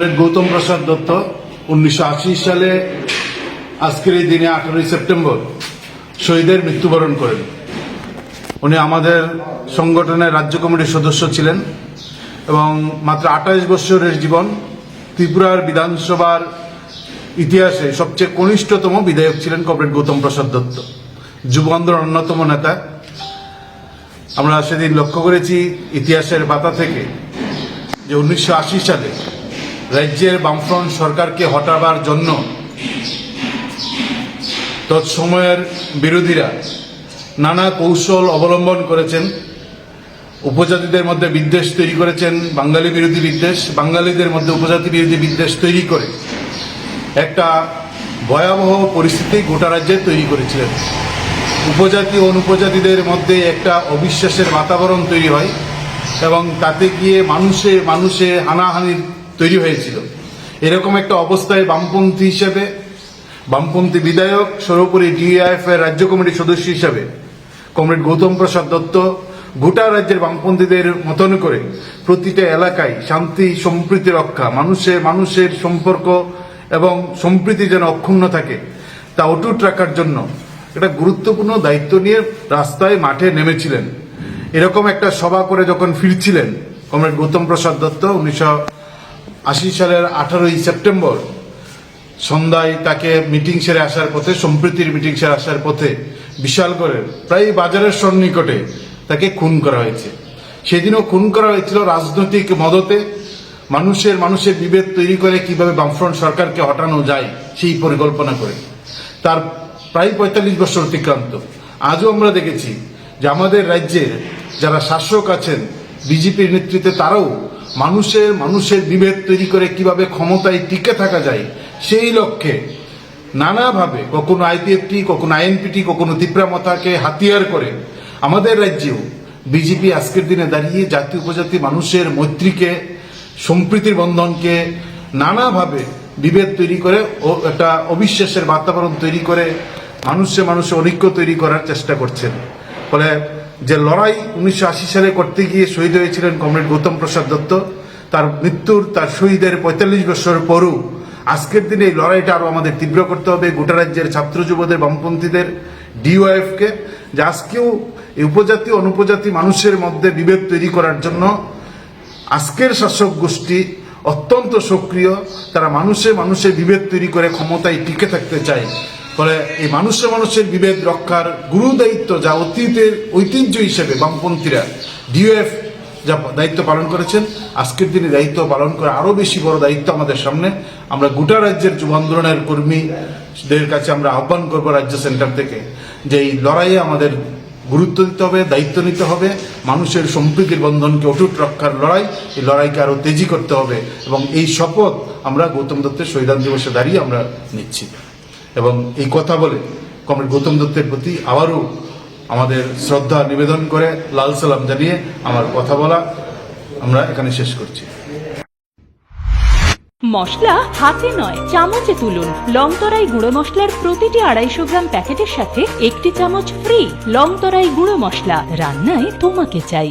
গৌতম প্রসাদ দত্ত উনিশশো আশি সালে আজকের এই দিনে আঠারোই সেপ্টেম্বর শহীদের মৃত্যুবরণ করেন। উনি আমাদের সংগঠনের রাজ্য কমিটির সদস্য ছিলেন এবং মাত্র আঠাশ বছরের জীবন ত্রিপুরার বিধানসভার ইতিহাসে সবচেয়ে কনিষ্ঠতম বিধায়ক ছিলেন কমরেড গৌতম প্রসাদ দত্ত যুব অন্যতম নেতা। আমরা সেদিন লক্ষ্য করেছি ইতিহাসের পাতা থেকে যে উনিশশো আশি সালে রাজ্যের বামফ্রন্ট সরকারকে হটাবার জন্য তৎসময়ের বিরোধীরা নানা কৌশল অবলম্বন করেছেন। উপজাতিদের মধ্যে বিদ্বেষ তৈরি করেছেন, বাঙালি বিরোধী বিদ্বেষ, বাঙালিদের মধ্যে উপজাতি বিরোধী বিদ্বেষ তৈরি করে। একটা ভয়াবহ পরিস্থিতি গোটা রাজ্যে তৈরি করেছিলেন। উপজাতি অনুপজাতিদের মধ্যে একটা অবিশ্বাসের বাতাবরণ তৈরি হয় এবং তাতে গিয়ে মানুষে মানুষে হানাহানির তৈরি হয়েছিল। এরকম একটা অবস্থায় বামপন্থী হিসেবে, বামপন্থী বিধায়ক, সর্বোপরি ডিআইএফ এর রাজ্য কমিটির সদস্য হিসাবে কমরেড গৌতম প্রসাদ দত্ত গোটা রাজ্যের বামপন্থীদের মতন করে প্রতিটা এলাকায় শান্তি, সম্প্রীতি রক্ষা, মানুষের মানুষের সম্পর্ক এবং সম্প্রীতি যেন অক্ষুণ্ণ থাকে, তা অটুট রাখার জন্য একটা গুরুত্বপূর্ণ দায়িত্ব নিয়ে রাস্তায় মাঠে নেমেছিলেন। এরকম একটা সভা করে যখন ফিরছিলেন কমরেড গৌতম প্রসাদ দত্ত, উনিশশো আশি সালের আঠারোই সেপ্টেম্বর সন্ধ্যায় তাকে মিটিং সেরে আসার পথে, সম্প্রীতির মিটিং সেরে আসার পথে বিশালগড়ের প্রায় বাজারের সন্নিকটে তাকে খুন করা হয়েছে। সেদিনও খুন করা হয়েছিল রাজনৈতিক মদতে। মানুষের মানুষের বিভেদ তৈরি করে কীভাবে বামফ্রন্ট সরকারকে হটানো যায় সেই পরিকল্পনা করে। তার প্রায় পঁয়তাল্লিশ বছর অতিক্রান্ত। আজও আমরা দেখেছি যে আমাদের রাজ্যের যারা শাসক আছেন, বিজেপির নেতৃত্বে তারাও মানুষের মানুষের বিভেদ তৈরি করে কীভাবে ক্ষমতায় টিকে থাকা যায়, সেই লক্ষ্যে নানাভাবে কখনো আইপিএফটি, কখনো আইএনপিটি, কখনো তিপ্রামথাকে হাতিয়ার করে আমাদের রাজ্যেও বিজেপি আজকের দিনে দাঁড়িয়ে জাতি উপজাতি মানুষের মৈত্রীকে, সম্প্রীতির বন্ধনকে নানাভাবে বিভেদ তৈরি করে ও একটা অবিশ্বাসের বাতাবরণ তৈরি করে মানুষে মানুষে ঐক্য তৈরি করার চেষ্টা করছেন। ফলে যে লড়াই উনিশশো আশি সালে করতে গিয়ে শহীদ হয়েছিলেন কমরেড গৌতম প্রসাদ দত্ত, তার মৃত্যুর, তার শহীদের পঁয়তাল্লিশ বছর পরও আজকের দিনে এই লড়াইটা আরও আমাদের তীব্র করতে হবে। গোটা রাজ্যের ছাত্র যুবদের, বামপন্থীদের ডিওএফকে যে আজকেও এই উপজাতি, অনুপজাতি মানুষের মধ্যে বিভেদ তৈরি করার জন্য আজকের শাসক গোষ্ঠী অত্যন্ত সক্রিয়। তারা মানুষে মানুষে বিভেদ তৈরি করে, ক্ষমতায় টিকে থাকতে চায়। ফলে এই মানুষে মানুষের বিভেদ রক্ষার গুরু দায়িত্ব যা অতীতের ঐতিহ্য হিসেবে বামপন্থীরা ডিওএফ যা দায়িত্ব পালন করেছেন, আজকের দিনে দায়িত্ব পালন করে আরও বেশি বড় দায়িত্ব আমাদের সামনে। আমরা গোটা রাজ্যের যুব আন্দোলনের কর্মীদের কাছে আমরা আহ্বান করব রাজ্য সেন্টার থেকে যে এই লড়াইয়ে আমাদের গুরুত্ব দিতে হবে, দায়িত্ব নিতে হবে, মানুষের সম্প্রীতির বন্ধনকে অটুট রক্ষার লড়াই, এই লড়াইকে আরও তেজি করতে হবে এবং এই শপথ আমরা গৌতম দত্তের শহীদান দিবসে দাঁড়িয়ে আমরা নিচ্ছি। এবং এই কথা বলে কমরেড গৌতম দত্তের প্রতি আবারও আমাদের শ্রদ্ধা নিবেদন করে লাল সালাম জানিয়ে আমার কথা বলা আমরা এখানে শেষ করছি। মশলা হাতে নয়, চামচে তুলুন। লংতরাই গুঁড়ো মশলার প্রতিটি আড়াইশো গ্রাম প্যাকেটের সাথে একটি চামচ ফ্রি লংতরাই গুঁড়ো মশলা। রান্নায় তোমাকে চাই।